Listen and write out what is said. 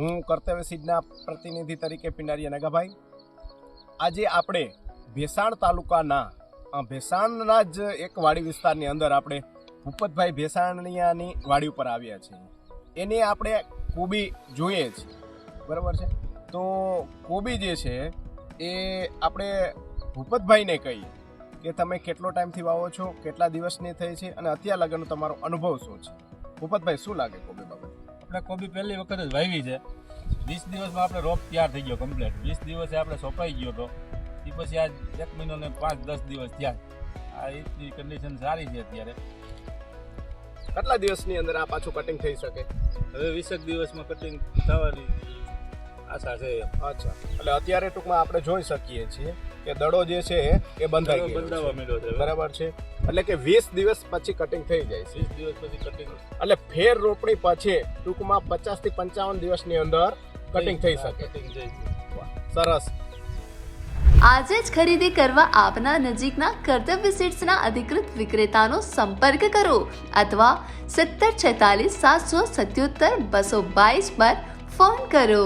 હું કર્તવ્ય સિદ્ધના પ્રતિનિધિ તરીકે પિંડારીયા નગાભાઈ આજે આપણે ભેસાણ તાલુકાના ભેસાણના જ એક વાડી વિસ્તારની અંદર આપણે ભૂપતભાઈ ભેસાણિયાની વાડી ઉપર આવ્યા છીએ. એને આપણે કોબી જોઈએ છીએ બરાબર છે? તો કોબી જે છે, એ આપણે ભૂપતભાઈને કહીએ કે તમે કેટલો ટાઈમથી વાવો છો, કેટલા દિવસની થઈ છે અને અત્યાર લગનનો તમારો અનુભવ શું છે? ભૂપતભાઈ, શું લાગે કોબી આપણે કોબી પહેલી વખત જ વાવી છે. વીસ દિવસમાં આપણે રોપ તૈયાર થઈ ગયો કમ્પ્લીટ વીસ દિવસે આપણે સોંપાઈ ગયો તો એ પછી આજ એક મહિનો ને પાંચ દસ દિવસ થયા. આ રીતની કન્ડિશન સારી છે અત્યારે. કેટલા દિવસની અંદર આ પાછું કટિંગ થઈ શકે? હવે વીસેક દિવસમાં કટિંગ થવાની આશા છે. અચ્છા. એટલે અત્યારે ટૂંકમાં આપણે જોઈ શકીએ છીએ કે દડો જે છે એ બંધાઈ ગયો છે. બરાબર છે? એટલે કે વીસ દિવસ પછી કટિંગ થઈ જાય છે. વીસ દિવસ પછી કટિંગ એટલે ફેર રોપણી પછી ટૂંકમાં પચાસથી પંચાવન દિવસની અંદર કટિંગ થઈ શકે. કટિંગ થઈ શકે. સરસ. આજે જ ખરીદી કરવા આપના નજીકના કર્તવ્ય સીટ્સના અધિકૃત વિક્રેતાનો સંપર્ક કરો અથવા સત્તર છેતાલીસ સાતસો સત્યોતર બસો બાવીસ પર ફોન કરો.